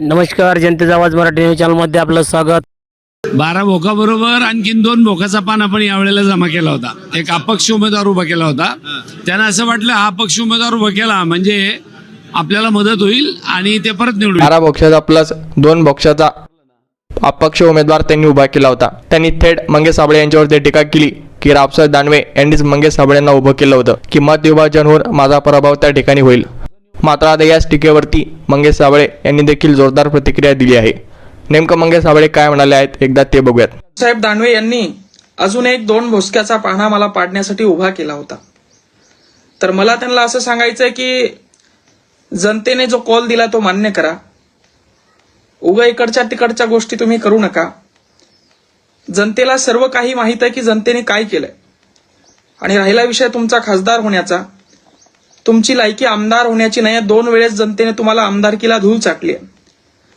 नमस्कार जनतेचा आवाज मराठी न्यूज चॅनलमध्ये आपलं स्वागत. बारा भोकाबरोबर आणखीन दोन भोकाचा पान आपण यावेळेला जमा केला होता. एक अपक्ष उमेदवार उभा केला होता. त्यांना असं वाटलं हा अपक्ष उमेदवार उभा केला म्हणजे आपल्याला मदत होईल आणि ते परत निवडून बारा बॉक्साचा प्लस दोन बॉक्साचा अपक्ष उमेदवार त्यांनी उभा केला होता. त्यांनी थेट मंगेश साबळे यांच्यावरती टीका केली की रावसाहेब दानवे यांनीच मंगेश साबळेंना उभं केलं होतं. की मत विभाजन होऊन माझा पराभव त्या ठिकाणी होईल. मात्र आता याच टीकेवरती मंगेश साबळे यांनी देखील जोरदार प्रतिक्रिया दिली आहे. नेमकं मंगेश साबळे काय म्हणाले आहेत एकदा ते बघूयात. साहेब दानवे यांनी अजून एक दोन भोसक्याचा पाहणा मला पाडण्यासाठी उभा केला होता. तर मला त्यांना असं सांगायचंय की जनतेने जो कॉल दिला तो मान्य करा. उगा इकडच्या तिकडच्या गोष्टी तुम्ही करू नका. जनतेला सर्व काही माहीत आहे की जनतेने काय केलंय. आणि राहिला विषय तुमचा खासदार होण्याचा. तुमची लायकी आमदार होण्याची नाही दोन वेळेस जनतेने तुम्हाला आमदारकीला धूळ चाटली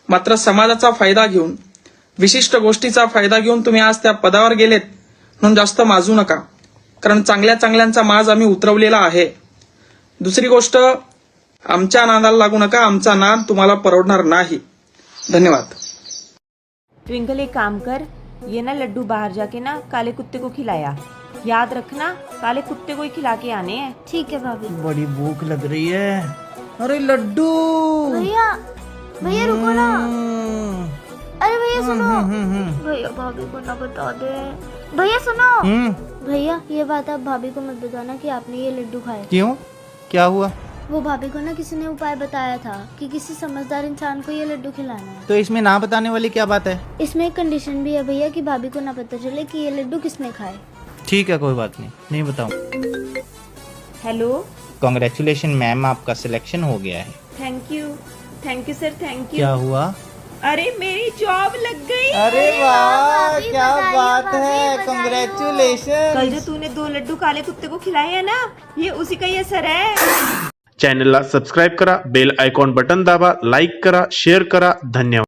मात्र समाजाचा फायदा घेऊन विशिष्ट गोष्टीचा फायदा घेऊन तुम्ही आज त्या पदावर गेलेत म्हणून जास्त माजू नका. कारण चांगल्या चांगल्यांचा माज आम्ही उतरवलेला आहे. दुसरी गोष्ट आमच्या नादाला लागू नका आमचा नाद तुम्हाला परवडणार नाही. धन्यवाद. ट्विंकल एक काम कर ये ना लड्डू बाहर जाके ना काले कुत्ते को खिलाया. याद रखना काले कुत्ते को ही खिला के आने हैं। ठीक है भाभी। बड़ी भूख लग रही है। अरे लड्डू! भैया भैया रुको ना। हम्म, अरे भैया सुनो। हम्म, हम्म, भैया भाभी को ना बता दे। भैया सुनो। भैया ये बात आप भाभी को मत बताना कि आपने ये लड्डू खाए। क्यों? क्या हुआ? वो भाभी को ना किसी ने उपाय बताया था कि किसी समझदार इंसान को ये लड्डू खिलाना है। तो इसमें ना बताने वाली क्या बात है? इसमें एक कंडीशन भी है भैया कि भाभी को ना पता चले कि ये लड्डू किसने खाए। ठीक है कोई बात नहीं। नहीं बताऊँ। हेलो कॉन्ग्रेचुलेशन मैम आपका सिलेक्शन हो गया है। Thank you thank you sir thank you क्या हुआ? अरे मेरी जॉब लग गई। अरे वाह क्या बात है। कॉन्ग्रेचुलेशन कल जो तूने दो लड्डू काले कुत्ते को खिलाए हैं ना ये उसी का ही असर है। चॅनलला सबस्क्राईब करा बेल आयकॉन बटन दाबा लाईक करा शेअर करा धन्यवाद।